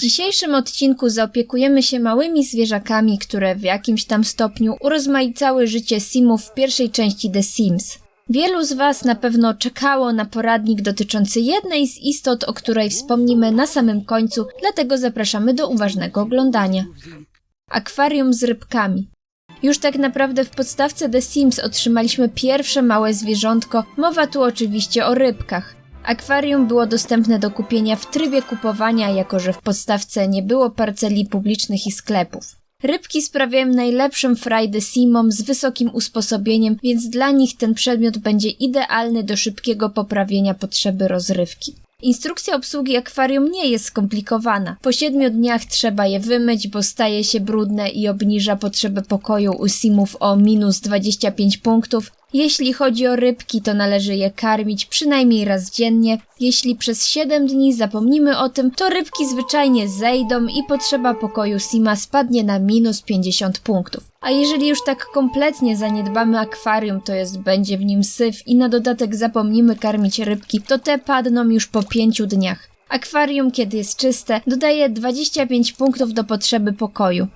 dzisiejszym odcinku zaopiekujemy się małymi zwierzakami, które w jakimś tam stopniu urozmaicały życie Simów w pierwszej części The Sims. Wielu z Was na pewno czekało na poradnik dotyczący jednej z istot, o której wspomnimy na samym końcu, dlatego zapraszamy do uważnego oglądania. Akwarium z rybkami. Już tak naprawdę w podstawce The Sims otrzymaliśmy pierwsze małe zwierzątko, mowa tu oczywiście o rybkach. Akwarium było dostępne do kupienia w trybie kupowania, jako że w podstawce nie było parceli publicznych i sklepów. Rybki sprawiają najlepszą frajdę Simom z wysokim usposobieniem, więc dla nich ten przedmiot będzie idealny do szybkiego poprawienia potrzeby rozrywki. Instrukcja obsługi akwarium nie jest skomplikowana. Po siedmiu dniach trzeba je wymyć, bo staje się brudne i obniża potrzebę pokoju u simów o minus 25 punktów. Jeśli chodzi o rybki, to należy je karmić przynajmniej raz dziennie. Jeśli przez 7 dni zapomnimy o tym, to rybki zwyczajnie zejdą i potrzeba pokoju sima spadnie na minus 50 punktów. A jeżeli już tak kompletnie zaniedbamy akwarium, to jest będzie w nim syf i na dodatek zapomnimy karmić rybki, to te padną już po 5 dniach. Akwarium, kiedy jest czyste, dodaje 25 punktów do potrzeby pokoju.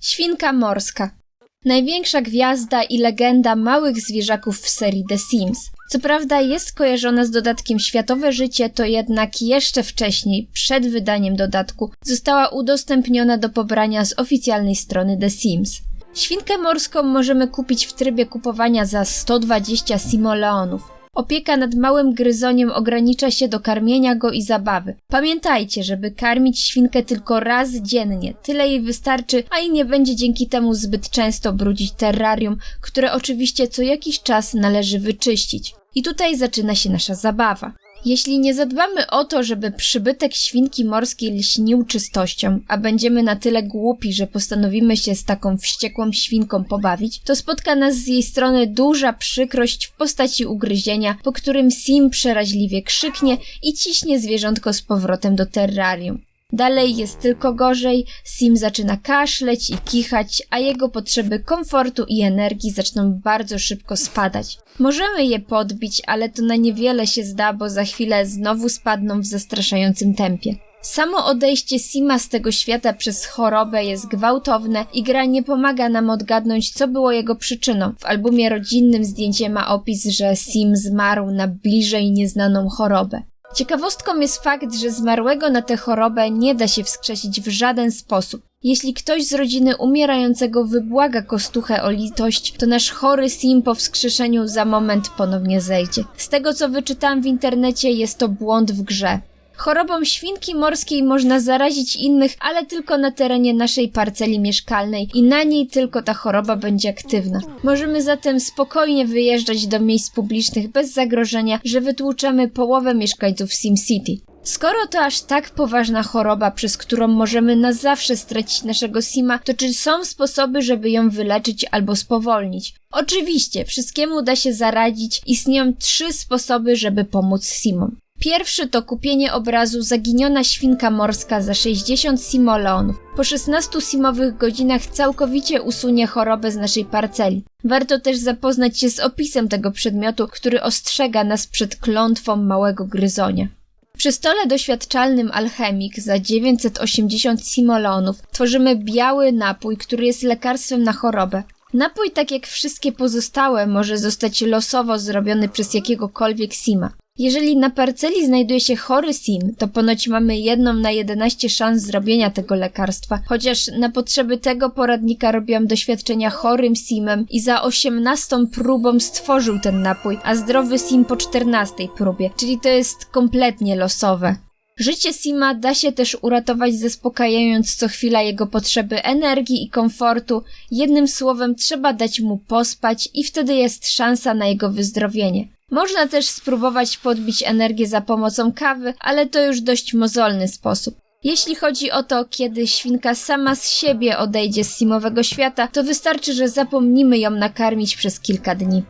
Świnka morska. Największa gwiazda i legenda małych zwierzaków w serii The Sims. Co prawda jest kojarzona z dodatkiem Światowe Życie, to jednak jeszcze wcześniej, przed wydaniem dodatku, została udostępniona do pobrania z oficjalnej strony The Sims. Świnkę morską możemy kupić w trybie kupowania za 120 simoleonów. Opieka nad małym gryzoniem ogranicza się do karmienia go i zabawy. Pamiętajcie, żeby karmić świnkę tylko raz dziennie. Tyle jej wystarczy, a i nie będzie dzięki temu zbyt często brudzić terrarium, które oczywiście co jakiś czas należy wyczyścić. I tutaj zaczyna się nasza zabawa. Jeśli nie zadbamy o to, żeby przybytek świnki morskiej lśnił czystością, a będziemy na tyle głupi, że postanowimy się z taką wściekłą świnką pobawić, to spotka nas z jej strony duża przykrość w postaci ugryzienia, po którym Sim przeraźliwie krzyknie i ciśnie zwierzątko z powrotem do terrarium. Dalej jest tylko gorzej, Sim zaczyna kaszleć i kichać, a jego potrzeby komfortu i energii zaczną bardzo szybko spadać. Możemy je podbić, ale to na niewiele się zda, bo za chwilę znowu spadną w zastraszającym tempie. Samo odejście Sima z tego świata przez chorobę jest gwałtowne i gra nie pomaga nam odgadnąć, co było jego przyczyną. W albumie rodzinnym zdjęcie ma opis, że Sim zmarł na bliżej nieznaną chorobę. Ciekawostką jest fakt, że zmarłego na tę chorobę nie da się wskrzesić w żaden sposób. Jeśli ktoś z rodziny umierającego wybłaga kostuchę o litość, to nasz chory sim po wskrzeszeniu za moment ponownie zejdzie. Z tego co wyczytałam w internecie, jest to błąd w grze. Chorobą świnki morskiej można zarazić innych, ale tylko na terenie naszej parceli mieszkalnej i na niej tylko ta choroba będzie aktywna. Możemy zatem spokojnie wyjeżdżać do miejsc publicznych bez zagrożenia, że wytłuczemy połowę mieszkańców SimCity. Skoro to aż tak poważna choroba, przez którą możemy na zawsze stracić naszego Sima, to czy są sposoby, żeby ją wyleczyć albo spowolnić? Oczywiście, wszystkiemu da się zaradzić. Istnieją trzy sposoby, żeby pomóc Simom. Pierwszy to kupienie obrazu Zaginiona świnka morska za 60 simoleonów. Po 16 simowych godzinach całkowicie usunie chorobę z naszej parceli. Warto też zapoznać się z opisem tego przedmiotu, który ostrzega nas przed klątwą małego gryzonia. Przy stole doświadczalnym Alchemik za 980 simoleonów tworzymy biały napój, który jest lekarstwem na chorobę. Napój, tak jak wszystkie pozostałe, może zostać losowo zrobiony przez jakiegokolwiek sima. Jeżeli na parceli znajduje się chory sim, to ponoć mamy jedną na 11 szans zrobienia tego lekarstwa, chociaż na potrzeby tego poradnika robiłam doświadczenia chorym simem i za 18 próbą stworzył ten napój, a zdrowy sim po 14 próbie, czyli to jest kompletnie losowe. Życie Sima da się też uratować zaspokajając co chwila jego potrzeby energii i komfortu. Jednym słowem trzeba dać mu pospać i wtedy jest szansa na jego wyzdrowienie. Można też spróbować podbić energię za pomocą kawy, ale to już dość mozolny sposób. Jeśli chodzi o to, kiedy świnka sama z siebie odejdzie z simowego świata, to wystarczy, że zapomnimy ją nakarmić przez kilka dni.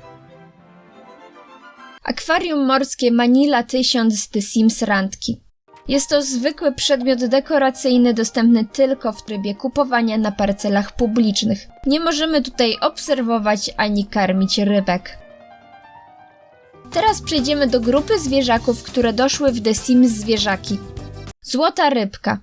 Akwarium morskie Manila 1000 z The Sims Randki. Jest to zwykły przedmiot dekoracyjny dostępny tylko w trybie kupowania na parcelach publicznych. Nie możemy tutaj obserwować ani karmić rybek. Teraz przejdziemy do grupy zwierzaków, które doszły w The Sims Zwierzaki. Złota rybka.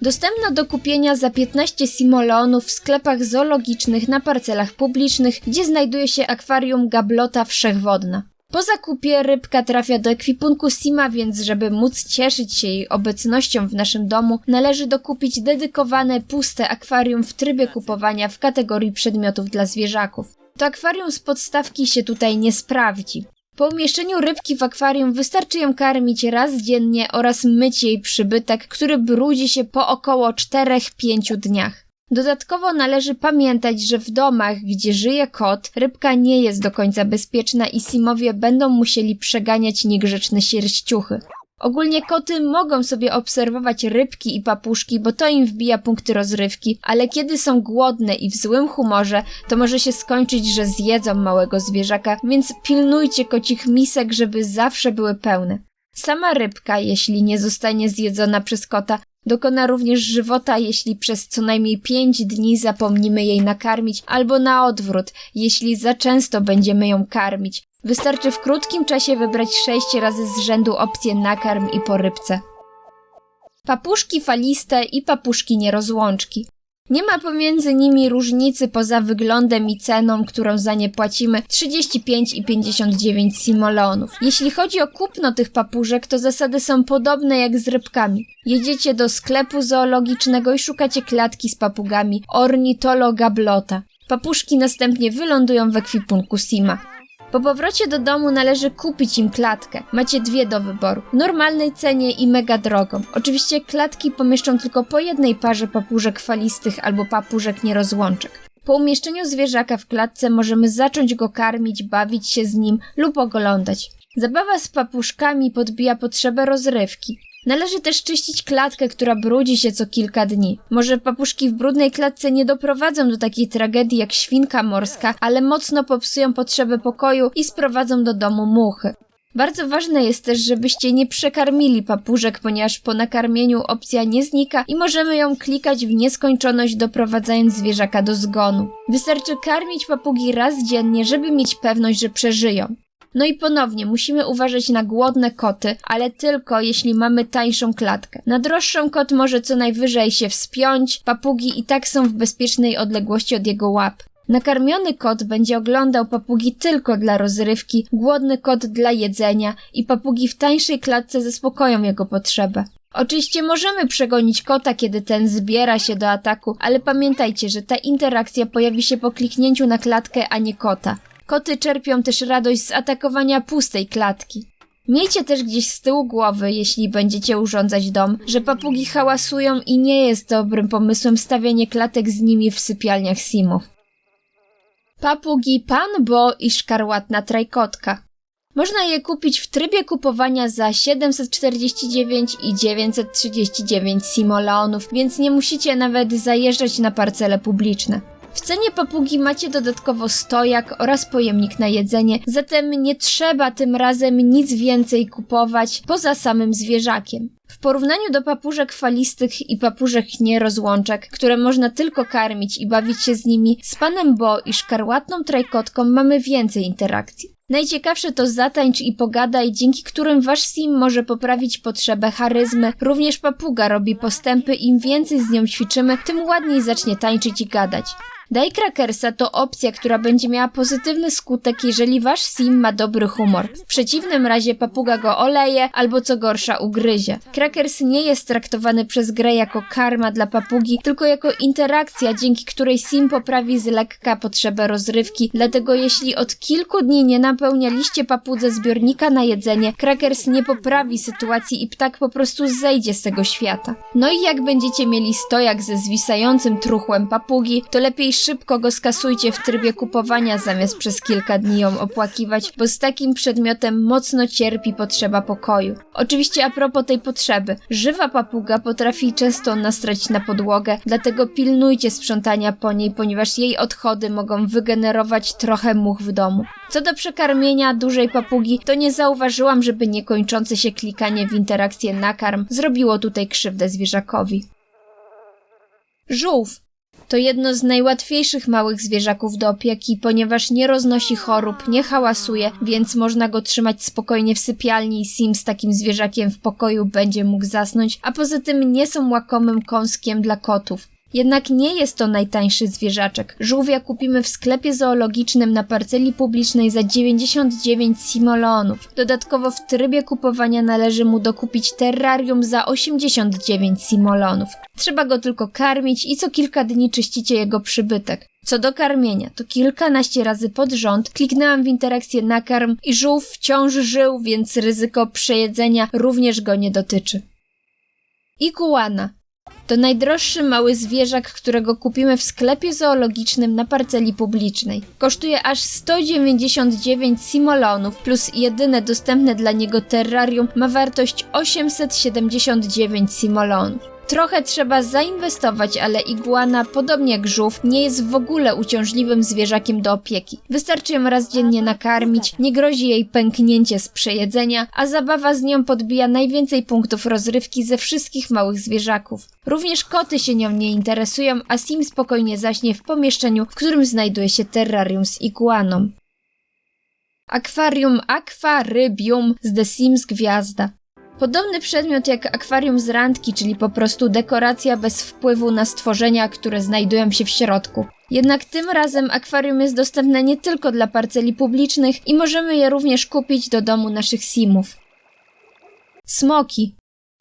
Dostępna do kupienia za 15 simoleonów w sklepach zoologicznych na parcelach publicznych, gdzie znajduje się akwarium gablota wszechwodna. Po zakupie rybka trafia do ekwipunku Sima, więc żeby móc cieszyć się jej obecnością w naszym domu, należy dokupić dedykowane puste akwarium w trybie kupowania w kategorii przedmiotów dla zwierzaków. To akwarium z podstawki się tutaj nie sprawdzi. Po umieszczeniu rybki w akwarium wystarczy ją karmić raz dziennie oraz myć jej przybytek, który brudzi się po około 4-5 dniach. Dodatkowo należy pamiętać, że w domach, gdzie żyje kot, rybka nie jest do końca bezpieczna i simowie będą musieli przeganiać niegrzeczne sierściuchy. Ogólnie koty mogą sobie obserwować rybki i papuszki, bo to im wbija punkty rozrywki, ale kiedy są głodne i w złym humorze, to może się skończyć, że zjedzą małego zwierzaka, więc pilnujcie kocich misek, żeby zawsze były pełne. Sama rybka, jeśli nie zostanie zjedzona przez kota, dokona również żywota, jeśli przez co najmniej pięć dni zapomnimy jej nakarmić, albo na odwrót, jeśli za często będziemy ją karmić. Wystarczy w krótkim czasie wybrać sześć razy z rzędu opcję nakarm i porybce. Papuszki faliste i papuszki nierozłączki. Nie ma pomiędzy nimi różnicy poza wyglądem i ceną, którą za nie płacimy 35 i 59 simoleonów. Jeśli chodzi o kupno tych papużek, to zasady są podobne jak z rybkami. Jedziecie do sklepu zoologicznego i szukacie klatki z papugami ornitologablota. Papuszki następnie wylądują w ekwipunku Sima. Po powrocie do domu należy kupić im klatkę. Macie dwie do wyboru. Normalnej cenie i mega drogą. Oczywiście klatki pomieszczą tylko po jednej parze papużek falistych albo papużek nierozłączek. Po umieszczeniu zwierzaka w klatce możemy zacząć go karmić, bawić się z nim lub oglądać. Zabawa z papuszkami podbija potrzebę rozrywki. Należy też czyścić klatkę, która brudzi się co kilka dni. Może papuszki w brudnej klatce nie doprowadzą do takiej tragedii jak świnka morska, ale mocno popsują potrzebę pokoju i sprowadzą do domu muchy. Bardzo ważne jest też, żebyście nie przekarmili papużek, ponieważ po nakarmieniu opcja nie znika i możemy ją klikać w nieskończoność, doprowadzając zwierzaka do zgonu. Wystarczy karmić papugi raz dziennie, żeby mieć pewność, że przeżyją. No i ponownie musimy uważać na głodne koty, ale tylko jeśli mamy tańszą klatkę. Na droższą kot może co najwyżej się wspiąć, papugi i tak są w bezpiecznej odległości od jego łap. Nakarmiony kot będzie oglądał papugi tylko dla rozrywki, głodny kot dla jedzenia i papugi w tańszej klatce zaspokoją jego potrzebę. Oczywiście możemy przegonić kota, kiedy ten zbiera się do ataku, ale pamiętajcie, że ta interakcja pojawi się po kliknięciu na klatkę, a nie kota. Koty czerpią też radość z atakowania pustej klatki. Miejcie też gdzieś z tyłu głowy, jeśli będziecie urządzać dom, że papugi hałasują i nie jest dobrym pomysłem stawianie klatek z nimi w sypialniach simów. Papugi Pan Bo i szkarłatna trajkotka. Można je kupić w trybie kupowania za 749 i 939 simoleonów, więc nie musicie nawet zajeżdżać na parcele publiczne. Cenie papugi macie dodatkowo stojak oraz pojemnik na jedzenie, zatem nie trzeba tym razem nic więcej kupować poza samym zwierzakiem. W porównaniu do papużek falistych i papużek nierozłączek, które można tylko karmić i bawić się z nimi, z panem Bo i szkarłatną trajkotką mamy więcej interakcji. Najciekawsze to zatańcz i pogadaj, dzięki którym wasz sim może poprawić potrzebę charyzmy. Również papuga robi postępy, im więcej z nią ćwiczymy, tym ładniej zacznie tańczyć i gadać. Daj Crackersa to opcja, która będzie miała pozytywny skutek, jeżeli wasz sim ma dobry humor. W przeciwnym razie papuga go oleje albo co gorsza ugryzie. Crackers nie jest traktowany przez grę jako karma dla papugi, tylko jako interakcja, dzięki której sim poprawi z lekka potrzebę rozrywki. Dlatego jeśli od kilku dni nie napełnialiście papudze zbiornika na jedzenie, Crackers nie poprawi sytuacji i ptak po prostu zejdzie z tego świata. No i jak będziecie mieli stojak ze zwisającym truchłem papugi, to lepiej szybko go skasujcie w trybie kupowania, zamiast przez kilka dni ją opłakiwać, bo z takim przedmiotem mocno cierpi potrzeba pokoju. Oczywiście a propos tej potrzeby. Żywa papuga potrafi często nastrać na podłogę, dlatego pilnujcie sprzątania po niej, ponieważ jej odchody mogą wygenerować trochę much w domu. Co do przekarmienia dużej papugi, to nie zauważyłam, żeby niekończące się klikanie w interakcję nakarm zrobiło tutaj krzywdę zwierzakowi. Żółw To jedno z najłatwiejszych małych zwierzaków do opieki, ponieważ nie roznosi chorób, nie hałasuje, więc można go trzymać spokojnie w sypialni i Sim z takim zwierzakiem w pokoju będzie mógł zasnąć, a poza tym nie są łakomym kąskiem dla kotów. Jednak nie jest to najtańszy zwierzaczek. Żółwia kupimy w sklepie zoologicznym na parceli publicznej za 99 simoleonów. Dodatkowo w trybie kupowania należy mu dokupić terrarium za 89 simoleonów. Trzeba go tylko karmić i co kilka dni czyścicie jego przybytek. Co do karmienia, to kilkanaście razy pod rząd kliknęłam w interakcję nakarm i żółw wciąż żył, więc ryzyko przejedzenia również go nie dotyczy. Iguana. To najdroższy mały zwierzak, którego kupimy w sklepie zoologicznym na parceli publicznej. Kosztuje aż 199 simolonów, plus jedyne dostępne dla niego terrarium ma wartość 879 simolonów. Trochę trzeba zainwestować, ale iguana, podobnie jak żółw, nie jest w ogóle uciążliwym zwierzakiem do opieki. Wystarczy ją raz dziennie nakarmić, nie grozi jej pęknięcie z przejedzenia, a zabawa z nią podbija najwięcej punktów rozrywki ze wszystkich małych zwierzaków. Również koty się nią nie interesują, a Sim spokojnie zaśnie w pomieszczeniu, w którym znajduje się terrarium z iguaną. Akwarium Aquarybium z The Sims Gwiazda. Podobny przedmiot jak akwarium z randki, czyli po prostu dekoracja bez wpływu na stworzenia, które znajdują się w środku. Jednak tym razem akwarium jest dostępne nie tylko dla parceli publicznych i możemy je również kupić do domu naszych simów. Smoki.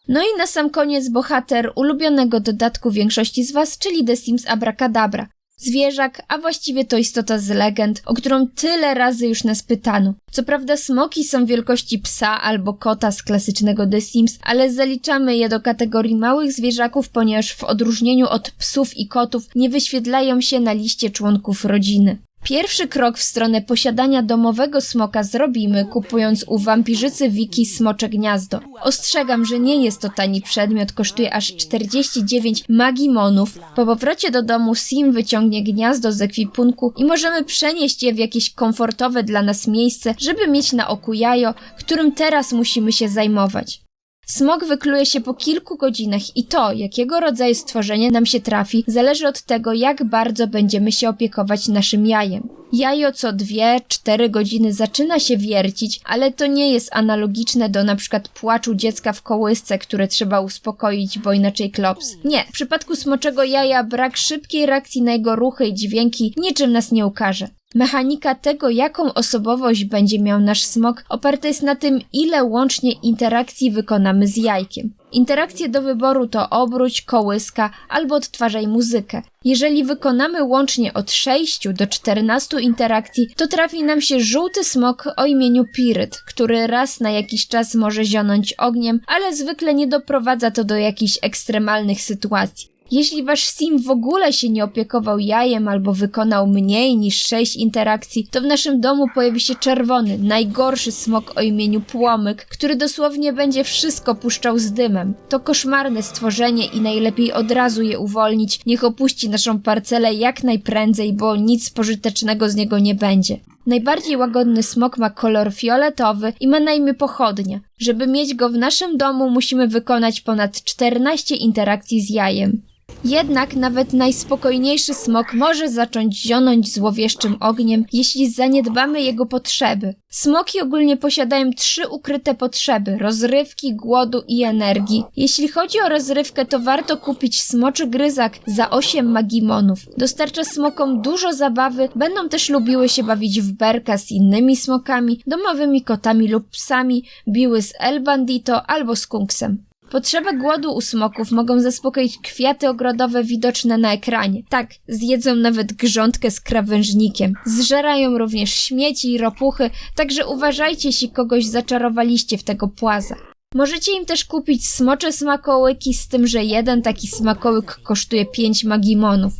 No i na sam koniec bohater ulubionego dodatku większości z Was, czyli The Sims Abracadabra. Zwierzak, a właściwie to istota z legend, o którą tyle razy już nas pytano. Co prawda smoki są wielkości psa albo kota z klasycznego The Sims, ale zaliczamy je do kategorii małych zwierzaków, ponieważ w odróżnieniu od psów i kotów nie wyświetlają się na liście członków rodziny. Pierwszy krok w stronę posiadania domowego smoka zrobimy, kupując u wampirzycy Wiki smocze gniazdo. Ostrzegam, że nie jest to tani przedmiot, kosztuje aż 49 magimonów. Po powrocie do domu Sim wyciągnie gniazdo z ekwipunku i możemy przenieść je w jakieś komfortowe dla nas miejsce, żeby mieć na oku jajo, którym teraz musimy się zajmować. Smok wykluje się po kilku godzinach i to, jakiego rodzaju stworzenie nam się trafi, zależy od tego, jak bardzo będziemy się opiekować naszym jajem. Jajo co 2-4 godziny zaczyna się wiercić, ale to nie jest analogiczne do na przykład płaczu dziecka w kołysce, które trzeba uspokoić, bo inaczej klops. Nie, w przypadku smoczego jaja brak szybkiej reakcji na jego ruchy i dźwięki niczym nas nie ukaże. Mechanika tego, jaką osobowość będzie miał nasz smok, oparta jest na tym, ile łącznie interakcji wykonamy z jajkiem. Interakcje do wyboru to obróć, kołyska albo odtwarzaj muzykę. Jeżeli wykonamy łącznie od 6 do 14 interakcji, to trafi nam się żółty smok o imieniu Piryt, który raz na jakiś czas może zionąć ogniem, ale zwykle nie doprowadza to do jakichś ekstremalnych sytuacji. Jeśli wasz sim w ogóle się nie opiekował jajem albo wykonał mniej niż 6 interakcji, to w naszym domu pojawi się czerwony, najgorszy smok o imieniu Płomyk, który dosłownie będzie wszystko puszczał z dymem. To koszmarne stworzenie i najlepiej od razu je uwolnić, niech opuści naszą parcelę jak najprędzej, bo nic pożytecznego z niego nie będzie. Najbardziej łagodny smok ma kolor fioletowy i ma na imię pochodnia. Żeby mieć go w naszym domu musimy wykonać ponad 14 interakcji z jajem. Jednak nawet najspokojniejszy smok może zacząć zionąć złowieszczym ogniem, jeśli zaniedbamy jego potrzeby. Smoki ogólnie posiadają trzy ukryte potrzeby: rozrywki, głodu i energii. Jeśli chodzi o rozrywkę, to warto kupić smoczy gryzak za 8 magimonów. Dostarcza smokom dużo zabawy, będą też lubiły się bawić w berka z innymi smokami, domowymi kotami lub psami, biły z El Bandito albo skunksem. Potrzebę głodu u smoków mogą zaspokoić kwiaty ogrodowe widoczne na ekranie. Tak, zjedzą nawet grządkę z krawężnikiem. Zżerają również śmieci i ropuchy, także uważajcie, jeśli kogoś zaczarowaliście w tego płaza. Możecie im też kupić smocze smakołyki, z tym, że jeden taki smakołyk kosztuje 5 magimonów.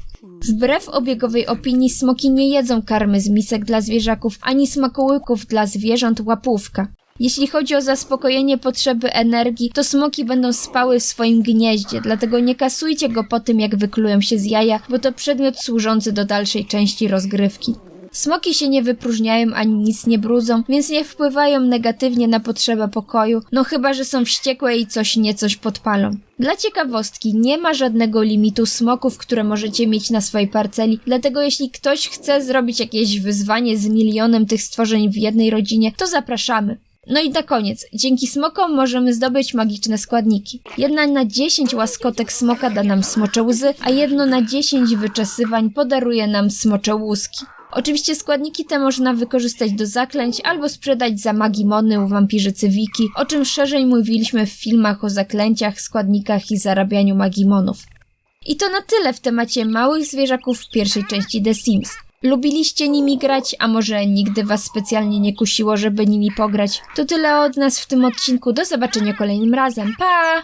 Wbrew obiegowej opinii smoki nie jedzą karmy z misek dla zwierzaków ani smakołyków dla zwierząt łapówka. Jeśli chodzi o zaspokojenie potrzeby energii, to smoki będą spały w swoim gnieździe, dlatego nie kasujcie go po tym, jak wyklują się z jaja, bo to przedmiot służący do dalszej części rozgrywki. Smoki się nie wypróżniają ani nic nie brudzą, więc nie wpływają negatywnie na potrzebę pokoju, no chyba, że są wściekłe i coś niecoś podpalą. Dla ciekawostki, nie ma żadnego limitu smoków, które możecie mieć na swojej parceli, dlatego jeśli ktoś chce zrobić jakieś wyzwanie z milionem tych stworzeń w jednej rodzinie, to zapraszamy. No i na koniec, dzięki smokom możemy zdobyć magiczne składniki. Jedna na 10 łaskotek smoka da nam smocze łzy, a jedno na 10 wyczesywań podaruje nam smocze łuski. Oczywiście składniki te można wykorzystać do zaklęć albo sprzedać za magimony u wampirzycy Wiki, o czym szerzej mówiliśmy w filmach o zaklęciach, składnikach i zarabianiu magimonów. I to na tyle w temacie małych zwierzaków w pierwszej części The Sims. Lubiliście nimi grać, a może nigdy was specjalnie nie kusiło, żeby nimi pograć. To tyle od nas w tym odcinku. Do zobaczenia kolejnym razem. Pa!